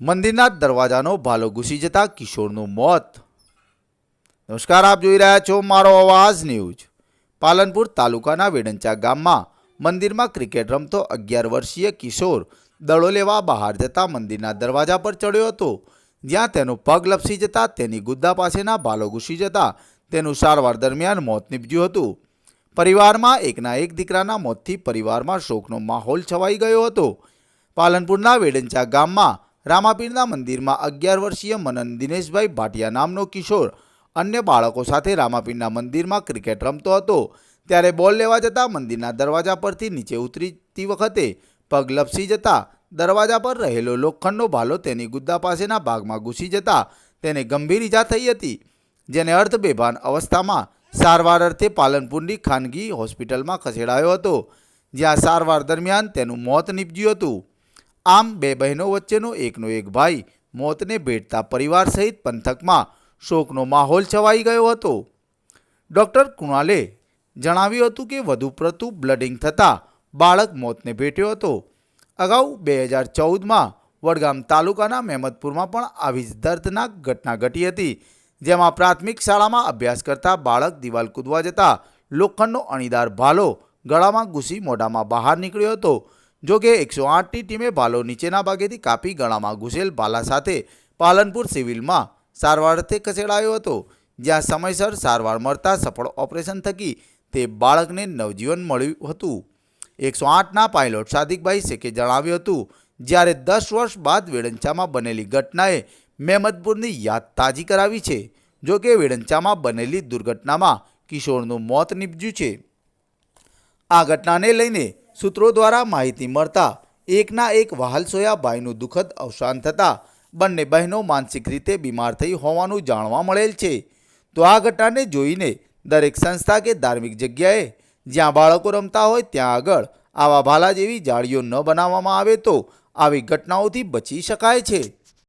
મંદિરના દરવાજાનો ભાલો ઘૂસી જતા કિશોરનું મોત. નમસ્કાર, આપ જોઈ રહ્યા છો મારો અવાજ ન્યૂઝ. પાલનપુર તાલુકાના વેડંચા ગામમાં મંદિરમાં ક્રિકેટ રમતો અગિયાર વર્ષીય કિશોર દડો લેવા બહાર જતા મંદિરના દરવાજા પર ચડ્યો હતો. જ્યાં તેનો પગ લપસી જતા તેની ગુદ્દા પાસેના ભાલો ઘૂસી જતા તેનું સારવાર દરમિયાન મોત નીપજ્યું હતું. પરિવારમાં એકના એક દીકરાના મોતથી પરિવારમાં શોકનો માહોલ છવાઈ ગયો હતો. પાલનપુરના વેડંચા ગામમાં રામાપીરના મંદિરમાં અગિયાર વર્ષીય મનન દિનેશભાઈ ભાટિયા નામનો કિશોર અન્ય બાળકો સાથે રામાપીરના મંદિરમાં ક્રિકેટ રમતો હતો. ત્યારે બોલ લેવા જતાં મંદિરના દરવાજા પરથી નીચે ઉતરીતી વખતે પગ લપસી જતા દરવાજા પર રહેલો લોખંડનો ભાલો તેની ગુદ્દા પાસેના ભાગમાં ઘૂસી જતા તેને ગંભીર ઈજા થઈ હતી, જેને અર્થ બેભાન અવસ્થામાં સારવાર અર્થે પાલનપુરની ખાનગી હોસ્પિટલમાં ખસેડાયો હતો, જ્યાં સારવાર દરમિયાન તેનું મોત નીપજ્યું હતું. આમ બે બહેનો વચ્ચેનો એકનો એક ભાઈ મોતને ભેટતા પરિવાર સહિત પંથકમાં શોકનો માહોલ છવાઈ ગયો હતો. ડૉક્ટર કુણાલે જણાવ્યું હતું કે વધુ પ્રતુ બ્લડિંગ થતાં બાળક મોતને ભેટ્યો હતો. અગાઉ બે હજાર ચૌદમાં વડગામ તાલુકાના મહેમદપુરમાં પણ આવી જ દર્દનાક ઘટના ઘટી હતી, જેમાં પ્રાથમિક શાળામાં અભ્યાસ કરતા બાળક દિવાલ કૂદવા જતાં લોખંડનો અણીદાર ભાલો ગળામાં ઘૂસી મોઢામાં બહાર નીકળ્યો હતો. જો કે એકસો આઠની ટીમે ભાલો નીચેના ભાગેથી કાપી ગળામાં ઘૂસેલ ભાલા સાથે પાલનપુર સિવિલમાં સારવાર અર્થે ખસેડાયો હતો, જ્યાં સમયસર સારવાર મળતા સફળ ઓપરેશન થકી તે બાળકને નવજીવન મળ્યું હતું. એકસો આઠના પાયલોટ સાદિકભાઈ શેખે જણાવ્યું હતું, જ્યારે દસ વર્ષ બાદ વેડંચામાં બનેલી ઘટનાએ મહેમદપુરની યાદ તાજી કરાવી છે, જો કે વેડંચામાં બનેલી દુર્ઘટનામાં કિશોરનું મોત નીપજ્યું છે. આ ઘટનાને લઈને સૂત્રો દ્વારા માહિતી મળતા એકના એક વહાલસોયા ભાઈનું દુઃખદ અવસાન થતાં બંને બહેનો માનસિક રીતે બીમાર થઈ હોવાનું જાણવા મળેલ છે. તો આ ઘટનાને જોઈને દરેક સંસ્થા કે ધાર્મિક જગ્યાએ જ્યાં બાળકો રમતા હોય ત્યાં આગળ આવા ભાલા જેવી જાળીઓ ન બનાવવામાં આવે તો આવી ઘટનાઓથી બચી શકાય છે.